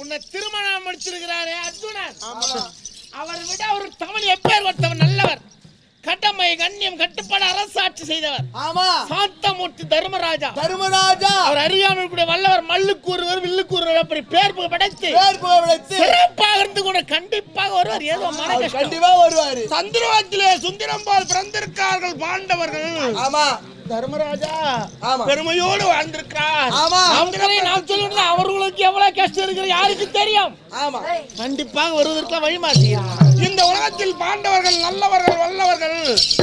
உன்னை திருமணம் முடிச்சிருக்கிறாரே அர்ஜுனன். அவர் விட ஒரு தமிழ் எப்பேர் ஒருத்தவர் நல்லவர். கடமை கண்ணியம் கட்டுப்பாடு அரசாட்சி செய்தவர். ஆமா. சாந்தமூர்த்தி தர்மராஜா. தர்மராஜா. அவர் அறியாமல் கூட வல்லவர் மல்லுக்கூறுவர் வில்லுக்கூறுவர் அப்படி பேர் புகழ் படைத்து பேர் விளைத்து சிறப்பாக இருந்து கூட கண்டிப்பாக வருவார் ஏதோ மன கண்டிப்பா வருவாரு. சந்திரவத்திலே சுந்தரம் போல் பிறந்திருக்கார்கள் பாண்டவர்கள். ஆமா. தர்மராஜா ஆமா. பெருமையோடு வாழ்ந்திருக்கிறார். ஆமா. அவங்களே சொல்லுறது அவர்களுக்கு எவ்வளவு கஷ்டம் இருக்கிற யாருக்கு தெரியும்? ஆமா. கண்டிப்பாக வருவதற்கு வழிமாற்றி இந்த உலகத்தில் பாண்டவர்கள் நல்லவர்கள் வல்லவர்கள்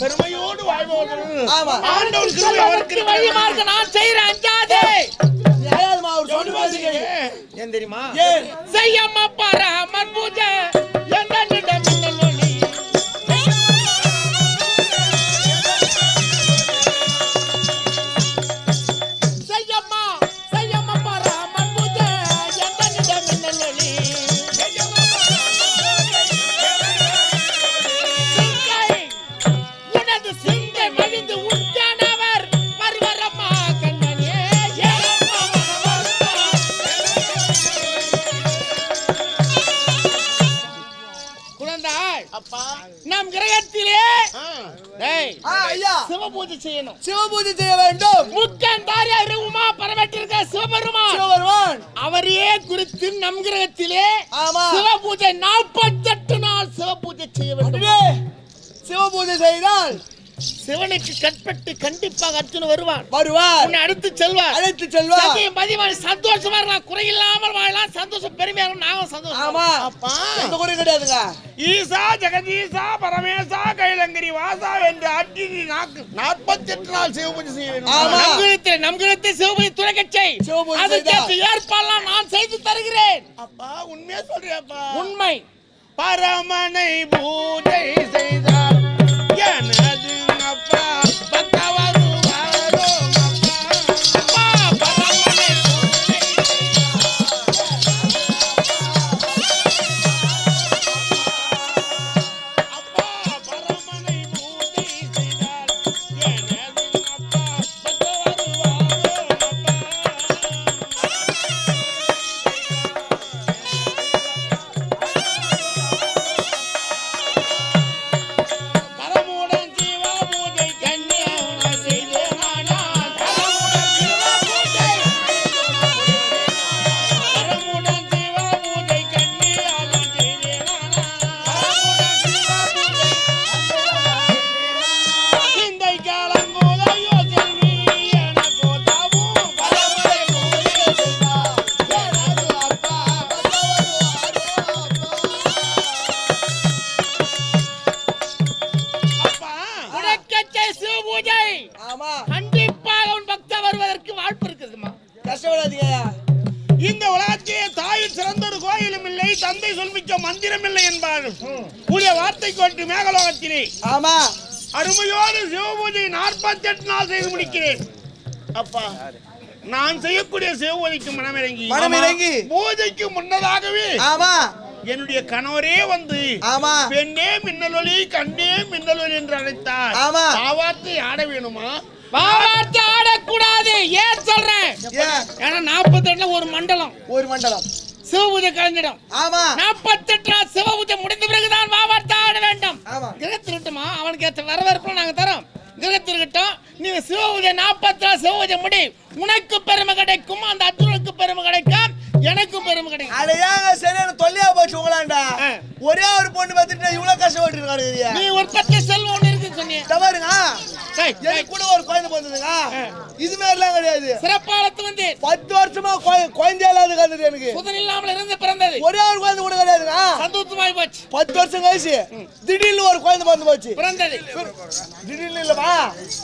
பெருமையோடு வாழ்பவர்கள் ஆமா. ஆண்டவன் கிருபை அவருக்கு வழிமார்க்க நான் செய்யறேன் அஞ்சாதே. ஏன் தெரியுமா? செய்யம்மா பாரா அம்மன் பூஜை. சிவபூஜை நாற்பத்தெட்டு நாள் சிவபூஜை செய்ய வேண்டும். சிவபூஜை செய்தால் சிவனுக்கு கட்பட்டு கண்டிப்பாக அர்ஜுன் வருவான். வருவார். உன்னை அடுத்து செல்வார். அழைத்து செல்வார். பதிவான் சந்தோஷமா இருக்கலாம். குறையில்லாமல் வாழலாம். சந்தோஷம் பெருமையா இருக்கும். நாங்களும் சந்தோஷம் ஆமா. அப்பா. எந்த குறை கிடையாதுங்க. ஈசா ஜெகதீசா பரமேசா கைலங்கிரி வாசா என்று அட்டி நாக்கு நாற்பத்தி எட்டு நாள் சிவபூஜை செய்ய வேண்டும். ஆமா. நம்கிரகத்தில் நம்கிரகத்தில் சிவபூஜை ஏற்பாடுலாம் நான் செய்து தருகிறேன். அப்பா உண்மையா சொல்றியாப்பா? உண்மை. பரமனை பூஜை செய்தார் எனது அப்பா மந்திரம் இல்லை என்பார்கள். கூடிய வார்த்தை கொண்டு மேகலோகத்திலே. ஆமா. அருமையோடு சிவபூஜை நாற்பத்தி எட்டு நாள் செய்து முடிக்கிறேன். அப்பா நான் செய்யக்கூடிய சிவபூஜைக்கு மனமிறங்கி. மனமிறங்கி. பூஜைக்கு முன்னதாகவே ஆமா. என்னுடைய கணவரே வந்து ஆமா. பெண்ணே மின்னலொலி கண்ணே மின்னலொலி என்று அழைத்தார். ஆமா. பாவார்த்தை ஆட வேணுமா? பாவார்த்தை ஆடக்கூடாது ஏன் சொல்றேன்? ஏன்? ஏன்னா நாற்பத்தி ஒரு மண்டலம். ஒரு மண்டலம். சிவபூஜை கலைஞ்சிடும் ஆமா. நாற்பத்தெட்டு நாள் சிவபூஜை முடிந்த பிறகுதான் பாவார்த்தை ஆட வேண்டும். இருக்கட்டுமா அவனுக்கு ஏற்ற வரவேற்பு நாங்க தரோம். கிரகத்தில் இருக்கட்டும் நீ சிவபூஜை நாற்பத்தி நாள் சிவபூஜை முடி. உனக்கு பெருமை கிடைக்கும் அந்த அர்ஜுனுக்கு பெருமை கிடைக்கும் எனக்கும் பெருமை கிடைக்கும். அட ஏங்க சரியான தொல்லையா போச்சு உங்களாண்டா. ஒரே ஒரு பொண்ணு பார்த்துட்டு இவ்வளவு கஷ்டப்பட்டு இருக்கானுங்க நீ ஒரு பத்து செல்வம் எனக்கு கூட ஒரு குழந்தை பிறந்ததுங்க. இது மாதிரிலாம் கிடையாது. சிறப்பாளத்து வந்து பத்து வருஷமா குழ- குழந்தை இல்லாத கருது எனக்கு. புதன் இல்லாமல் இருந்து பிறந்தது. ஒரே ஒரு குழந்தை கூட கிடையாதுங்க. சந்தோஷமாய் போச்சு. பத்து வருஷம் கழிச்சு திடீர்னு ஒரு குழந்தை பிறந்து போச்சு. பிறந்தது. திடீர்னு இல்லப்பா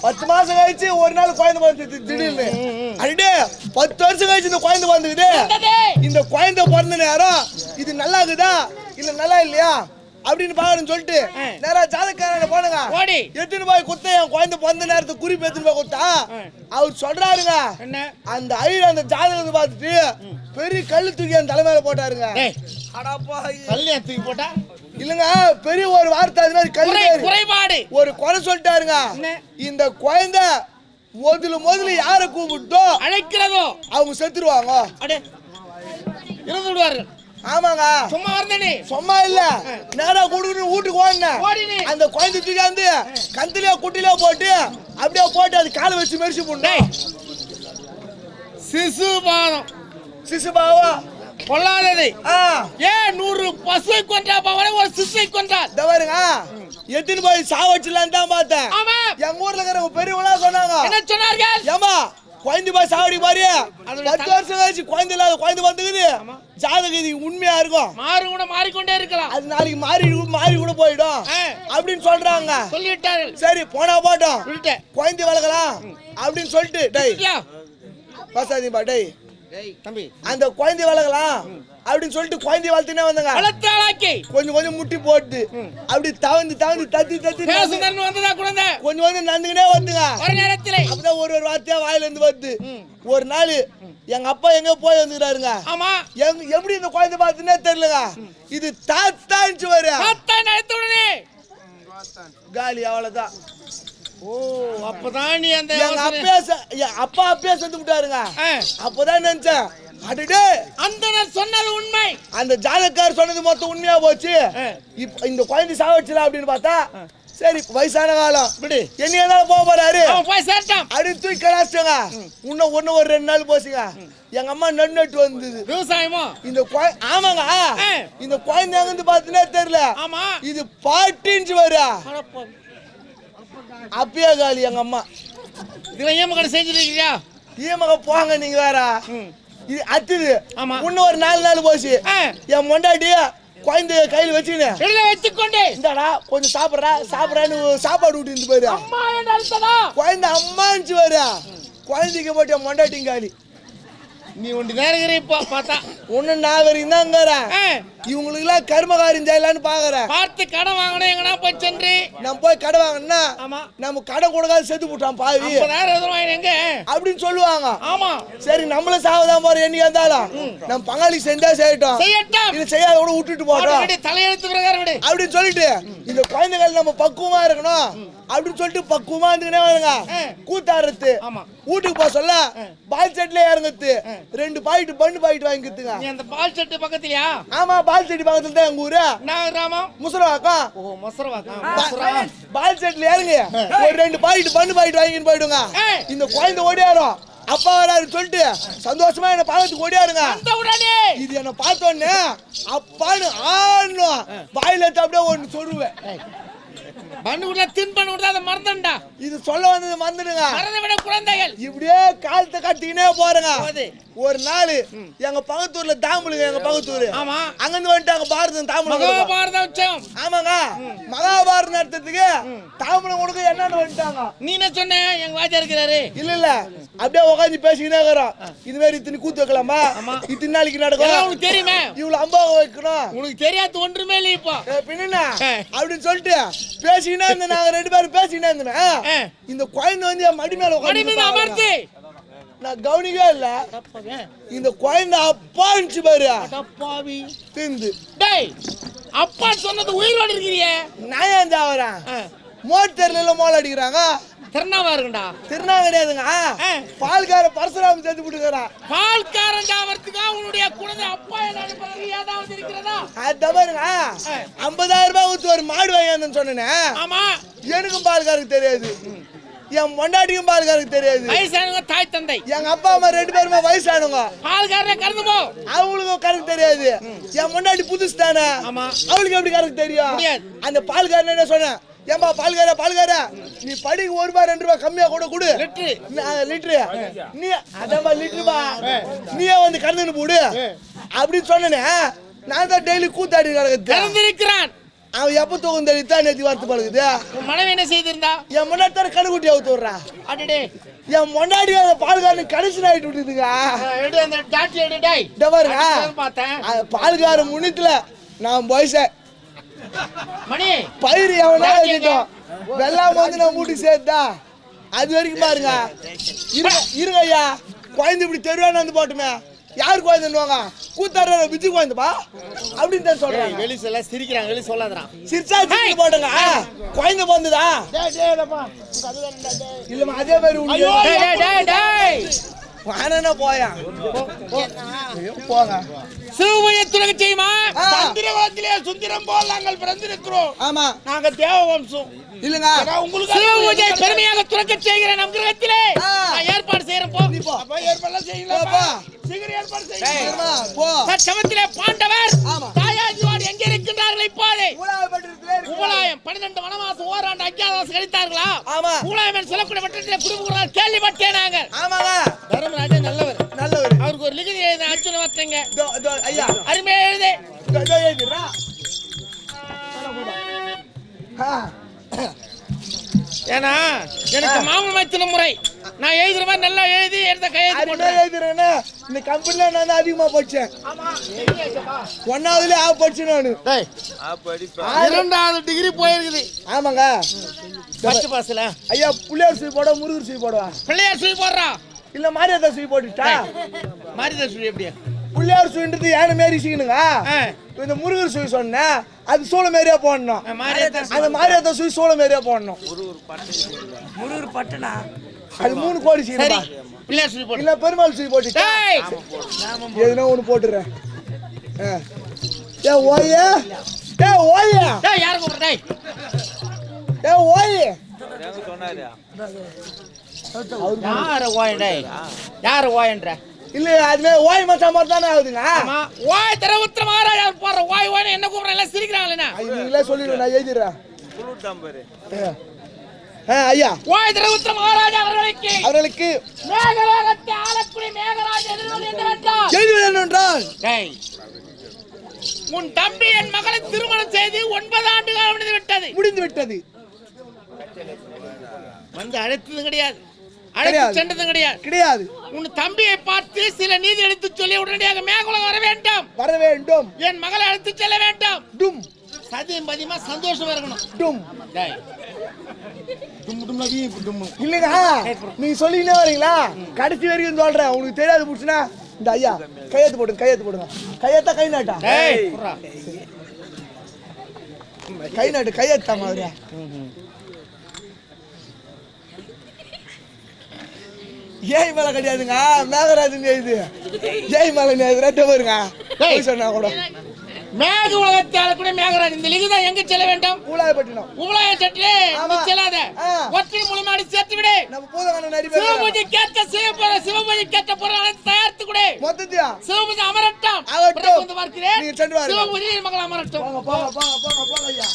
பத்து மாசம் கழிச்சு ஒரு நாள் குழந்தை பிறந்தது திடீர்னு. அடே பத்து வருஷம் கழிச்சு இந்த குழந்தை பிறந்துக்குது. இந்த குழந்தை பிறந்த நேரம் இது நல்லா இருக்குதா? இல்ல நல்லா இல்லையா? அப்படின்னு பாக்கணும்னு சொல்லிட்டு. நேரா ஜாதக்காரங்க போனுங்க. ஓடி. எத்தனை போய் குத்த என் குழந்தை பிறந்த நேரத்துக்கு குறிப்பு எத்தனை போய் கொடுத்தா. அவர் சொல்றாருங்க. என்ன? அந்த ஐயர் அந்த ஜாதகத்தை பார்த்துட்டு பெரிய கல்லு தூக்கி அந்த தலைமையில போட்டாருங்க. கல்யாணம் தூக்கி போட்டா? இல்லங்க பெரிய ஒரு வார்த்தை அது மாதிரி குறைபாடு. ஒரு குறை சொல்லிட்டாருங்க? இந்த குழந்தை முதல்ல முதல்ல யாரை கூப்பிட்டோ அழைக்கிறதோ? அவங்க செத்துருவாங்க. அடே. இறந்து விடுவார்கள் ஆமாங்க. சும்மா வந்தனே சும்மா இல்ல. நேரா குடுக்கணும் வீட்டுக்கு ஓடினேன் ஓடினே அந்த குழந்தை தூக்காந்து கந்திலே குட்டிலே போட்டு அப்படியே போட்டு அது காலை வச்சு மெரிச்சு போட்டேன் டேய். சிசு பாதம் சிசுபாவா ஆ. ஏன் நூறு பசுவை கொன்றா பவனை ஒரு சிசுவை கொன்றார் இந்த பாருங்க. எத்தனை போய் சாவச்சிடலான்னு தான் பார்த்தேன். ஆமா. எங்க ஊர்ல இருக்கிறவங்க பெரியவங்களா சொன்னாங்க. என்ன சொன்னார்கள்? ஏமா குழந்தை போய் சாவடி பாரு பத்து வருஷம் கழிச்சு குழந்தை இல்லாத குழந்தை வந்துக்குது. ஜாதகம் இது உண்மையா இருக்கும்? மாறு கூட மாறிக்கொண்டே இருக்கலாம். அது நாளைக்கு மாறி மாறி கூட போயிடும். அப்படின்னு சொல்றாங்க. சொல்லிவிட்டார்கள் சரி போனா போட்டோம். குழந்தை வளர்க்கலாம். அப்படின்னு சொல்லிட்டு டேய்? பசாதிப்பா டேய். தம்பி. அந்த குழந்தை வளர்க்கலாம் அப்படின்னு சொல்லிட்டு குழந்தை வளர்த்துனே வந்தாங்க. வளர்த்தாளாக்கி? கொஞ்சம் கொஞ்சம் முட்டி போட்டு அப்படி தவந்து தவந்து தத்தி தத்தி வந்ததா குழந்தை? கொஞ்சம் கொஞ்சம் நடந்துக்கினே வந்துங்க. ஒரு நேரத்திலே. அப்பதான் ஒரு ஒரு வார்த்தையா வாயில இருந்து வருது. ஒரு நாள் எங்க அப்பா எங்க போய் வந்துக்கிறாருங்க. ஆமா. எங்க எப்படி இந்த குழந்தை பார்த்துனே தெரியலங்க. இது தாத்தான்ச்சு வர தாத்தா உடனே. காலி அவ்வளவுதான். ஓ அப்பதான் நீ அந்த அப்பே அப்பா அப்பயே செத்து விட்டாருங்க அப்பதான் நினைச்சேன். அடடே. அந்தனர் சொன்னது உண்மை. அந்த ஜாதக்கார் சொன்னது மொத்தம் உண்மையா போச்சு. இந்த குழந்தை சாவச்சுல அப்படின்னு பார்த்தா சரி வயசான காலம். விடு. என்ன போக போறாரு? போய் சேர்ட்டான் அப்படின்னு தூக்கி கலாச்சிட்டங்க இன்னும் ஒண்ணு ஒரு ரெண்டு நாள் போச்சுங்க. எங்க அம்மா நட்டு வந்தது. விவசாயமோ? இந்த ஆமாங்க. இந்த குழந்தை எங்கிருந்து பார்த்துனே தெரியல. ஆமா. இது பாட்டின்ச்சு வரா அடப்பாவி. அப்பயே காலி எங்க அம்மா. இதுல ஏன் கடை செஞ்சிருக்கியா ஈமக போங்க நீங்க வேற. இது அத்துது. ஆமா. இன்னும் ஒரு நாலு நாள் போச்சு. என் மொண்டாட்டி குழந்தைய கையில் வச்சுக்கினு. வெளியில வச்சுக்கொண்டு. இந்தாடா கொஞ்சம் சாப்பிட்றா சாப்பிட்றான்னு சாப்பாடு விட்டு இருந்து போயிரு குழந்தை அம்மான்ச்சு வரா குழந்தைக்கு போட்டு என் மொண்டாட்டிங்க காலி. நீ ஒண்டி நேரம் இருக்கிற இப்போ பார்த்தா ஒண்ணு நான் வரைக்கும் தாங்கிறேன் ஆ, இவங்களுக்குலாம் கர்மகாரியம் செய்யலான்னு பாக்குறேன் பார்த்து கடன் வாங்கணும் எங்கனா போய் சென்று. நம்ம போய் கடை வாங்கினா ஆமா. நம்ம கடை கொடுக்காது செத்து போட்டான் பாவி. எங்க அப்படின்னு சொல்லுவாங்க. ஆமா. சரி நம்மளும் சாவதான் போறோம் என்னைக்கு இருந்தாலும் நம்ம பங்காளி செஞ்சா செய்யட்டும். செய்யட்டும். இது செய்யாத கூட விட்டுட்டு போட்டோம் தலையெழுத்து பிரகாரம் அப்படின்னு சொல்லிட்டு இந்த குழந்தைகள் நம்ம பக்குவமா இருக்கணும். அப்படின்னு சொல்லிட்டு பக்குவமா இருந்துக்கினே வருங்க. கூத்தாடுறது. ஆமா. வீட்டுக்கு போக சொல்ல பால் செட்ல இறங்குது ரெண்டு பாக்கெட் பண்ணு பாக்கெட் வாங்கிக்கிறதுங்க. நீ அந்த பால் செட்டு பக்கத்துலயா? ஆமா பால் செடி பக்கத்துல தான் எங்க ஊரு. நான் கிராமம் முசரவாக்கம். ஓ மொசரவாக்கா மொசரா பால் செட்ல இறங்கு. ஒரு ரெண்டு பாக்கெட் பண்ணு பாக்கெட் வாங்கிட்டு போயிடுங்க. இந்த குழந்தை ஓடியாரும். அப்பா வராரு சொல்லிட்டு சந்தோஷமா என்ன பார்க்கறதுக்கு ஓடியாருங்க. இது என்ன பார்த்த உடனே அப்பான்னு ஆடணும். வாயில அப்படியே ஒன்று சொல்லுவேன். பண்ணு விட தின் பண்ணு விட அதை மறந்துண்டா இது சொல்ல வந்தது மறந்துடுங்க. மறந்து விட குழந்தைகள். இப்படியே காலத்தை கட்டிக்கினே போறேங்க. ஒரு நாள் எங்க பக்கத்தூர்ல தாம்பளுங்க எங்க பக்கத்தூர். ஆமா. அங்கிருந்து வந்துட்டாங்க பாரதம் தாம்பளம் மகாபாரத உற்சவம் ஆமாங்க. மகாபாரத நடத்துறதுக்கு தாம்பளம் கொடுக்க என்னன்னு வந்துட்டாங்க? நீ என்ன சொன்ன? எங்க வாஜா இருக்கிறாரு. இல்ல இல்ல. அப்படியே உட்காந்து பேசிக்கினே இருக்கிறோம். இது மாதிரி இத்தனை கூத்து வைக்கலாமா? இத்தனை நாளைக்கு நடக்கும். உனக்கு தெரியுமே. இவ்வளவு அம்பாவை வைக்கணும். உனக்கு தெரியாது ஒன்றுமே இல்லை இப்போ. பின்ன. அப்படின்னு சொல்லிட்டு பேசிக்கினே இருந்தேன். நாங்க ரெண்டு பேரும் பேசிக்கினே இருந்தேன் இந்த குழந்தை வந்து என் மடி மேல உட்காந்து அமர்த்து. நான் கவனிக்கவே இல்ல. இந்த குழந்தை அப்பான்ச்சு பாரு. அடப்பாவி. திந்து. டேய் அப்பா சொன்னது உயிரோடு இருக்கிறியே. நான் ஏன் ஆ, மோட்டர்ல மோல் அடிக்கிறாங்க. திருநாவா இருக்குண்டா திருநா கிடையாதுங்க. பால்கார பரசுராம சேர்த்து விட்டுக்கிறான் பால்காரன் ஜாவறதுக்கா உன்னுடைய குழந்தை அப்பா ஏதாவது இருக்கிறதா? அது பாருங்க. ஐம்பதாயிரம் ரூபாய் ஊத்து ஒரு மாடு வாங்கி சொன்னேன். ஆமா. எனக்கும் பால்காருக்கு தெரியாது. என் பொண்டாட்டிக்கும் பால்காருக்கு தெரியாது. வயசானவங்க தாய் தந்தை. எங்க அப்பா அம்மா ரெண்டு பேருமே வயசானவங்க. பால்காரனை கறந்து போ. அவங்களுக்கும் கரெக்ட் தெரியாது. என் முன்னாடி புதுசு தானே. ஆமா. அவளுக்கு எப்படி கரெக்ட் தெரியும். அந்த பால்காரன் என்ன சொன்னேன்? ஏன்பா பால்கார பால்கார நீ படிக்கு ஒரு ரூபாய் ரெண்டு ரூபாய் கம்மியா கூட கொடு. லிட்டரு நீ அதாம்மா லிட்டருமா நீயே வந்து கறந்துன்னு போடு அப்படின்னு சொன்னனே. நான் தான் டெய்லி கூத்தாடி கிடக்குது கறந்திருக்கிறான் அவன் எப்ப தூக்கம் தெரியல தான் நேற்று வார்த்தை பழகுது. உன் மனைவி என்ன செய்திருந்தா? என் முன்னாடி தானே கணுக்குட்டி அவுத்து விட்றா? அடடே. என் முன்னாடி அந்த பால்காரன் கடைசி ஆயிட்டு விட்டுதுங்க. அந்த டாட்டி எடு டேய். இந்த பாருங்க அடிச்சதுன்னு பார்த்தேன். அது பால்கார முன்னிட்டுல நான் வயச மணி. பயிர் எவனா எழுதிட்டோம் வெள்ளாம வந்து நான் மூட்டி சேர்த்தா. அது வரைக்கும் பாருங்க. இருங்க இருங்க ஐயா. குழந்தை இப்படி தெருவான வந்து போட்டுமே. யார் குழந்தைன்னுவாங்க கூத்தாடுற விஜய் குழந்தைப்பா அப்படின்னு தான் சொல்றாங்க. வெளி சொல்ல சிரிக்கிறாங்க வெளி சொல்லாதடா. சிரிச்சா சிரிச்சு போடுங்க குழந்தை பிறந்ததா? டேய் டேய் டப்பா இல்லம்மா அதே மாதிரி உண்டு. ஐயோ டேய் டேய் டேய் வானனா போயா? போங்க. சிவபுய துறக்க செய்யுமா. சந்திரவாதிலே சுந்தரம் போல் நாங்கள் பிறந்திருக்கிறோம். ஆமா. நாங்க தேவ வம்சம் இல்லங்க உங்களுக்கு சிவபூஜை பெருமையாக துறக்க செய்கிற நம் கிரகத்திலே. நான் ஏற்பாடு செய்யறேன் போ. நீ போ. அப்ப ஏற்பாடு செய்யலாம். சீக்கிரம் ஏற்பாடு செய்யுங்க சரிம்மா, போ. தற்சமத்திலே பாண்டவர் ஆமா. தாயாஜிவாடு எங்கே இருக்கின்றார்கள் இப்போது. உபலாயம் பன்னிரண்டு வனவாசம் ஓராண்டு அஞ்சாவது கழித்தார்களா? ஆமா. உபலாயம் சொல்லக்கூடிய வட்டத்திலே குடும்பங்கள் கேள்விப்பட்டேன் நாங்கள். ஆமாங்க. தர்மராஜா நல்லவர். நல்லவர் அவருக்கு ஒரு லிகிதி வத்தங்க இதோ, இதோ, ஐயா. அருமையா எழுது. ஏன்னா எனக்கு மாமன் மைத்தின முறை. நான் எழுதுற மாதிரி நல்லா எழுதி எடுத்த கையெழுத்து போட்டுறேன். எழுதிடுறேனே. இந்த கம்பெனில நான் தான் அதிகமா படிச்சேன். ஒன்னாவதுல ஆ படிச்சு நானு. டேய், இரண்டாவது டிகிரி போயிருக்குது. ஆமாங்க. ஃபர்ஸ்ட் பாஸ்ல ஐயா புள்ளியார் சுய் போட முருகர் சுய் போடவா? பிள்ளையார் சுழி போடுறா. இல்ல மாரியாதா சுய் போட்டுட்டா மாரிதா சுழி எப்படியா புள்ளியார் சுயின்றது யானை மாரி சீனுங்க இந்த முருகர் சுய் சொன்னேன் அது சோள மாரியா போடணும். அந்த மாரியாதா சுய் சோள மாரியா போடணும். அது மூணு கோடி சீனுப்பா பிள்ளையார் சுழி போடு. இல்ல பெருமாள் சுய் போட்டுட்டா? எதுனா ஒண்ணு போட்டுறேன். ஏ ஓயே. ஏ ஓயே. யாரை கூப்பிடுற? டேய். ஏ ஓயே. யார ஓயன் டேய் யார ஓயன்ற? இல்ல அதுவே ஓய் மச்சான் மாதிரி தானே ஆகுதுங்க ஆமா. ஓய் தர உத்தர மகாராஜா போற ஓய் ஓய் என்ன கூப்பிடுற? எல்லாம் சிரிக்கிறாங்களே நீங்களே சொல்லிடுங்க நான் எழுதிடுறேன். ஆ. ஆ, ஐயா. ஓய் தர உத்தர மகாராஜா அவர்களுக்கு அவர்களுக்கு மேகலோகத்தை ஆளக்கூடிய மேகராஜ எதிர்வல் என்றால். உன் தம்பி என் மகளை திருமணம் செய்து ஒன்பது ஆண்டுகள் முடிந்து விட்டது. முடிந்து விட்டது. வந்து அழைத்தது கிடையாது. அழைத்து. சென்றதும் கிடையாது. கிடையாது. உன் தம்பியை பார்த்து சில நீதி எடுத்து சொல்லி உடனடியாக மேகுலம் வர வேண்டும். வர வேண்டும். என் மகளை அழைத்து செல்ல வேண்டும். டும். சதியும் பதியமா? சந்தோஷமா இருக்கணும். டும். டேய். இல்லைங்க நீங்க சொல்லிக்கிட்டே வரீங்களா? கடைசி வரைக்கும் சொல்றேன். உங்களுக்கு தெரியாது புடிச்சுனா இந்த ஐயா கையெழுத்து போடுங்க கையெழுத்து போடுங்க. கையெழுத்தா கை நாட்டா. கை நாட்டு கையெழுத்தா மாதிரி. ஏய் மேல கிடையாதுங்க. மேகராஜன் இது. ஜெய் மேல ரெட்ட பாருங்க போய் சொன்னா கூட. மேக உலகத்தை ஆளக்கூடிய மேகராஜ் இந்த லிகிதம் எங்க செல்ல வேண்டும்? ஊலாயப்பட்டினம் உபலாய சட்டிலே நீ. செல்லாத. ஒற்றை மூலியமாடி சேர்த்து விடு. நம்ம பூதகான நடி பேர் சிவபூஜை கேட்ட சிவபுர சிவபூஜை கேட்ட பொருள் அனைத்து தயாரித்து கொடு. மொத்தத்தியா? சிவபூஜை அமரட்டும். பிறகு வந்து பார்க்கிறேன். நீங்க சென்று வாருங்கள். சிவபூஜை மகள் அமரட்டும். போங்க போங்க போங்க போங்க போங்க ஐயா.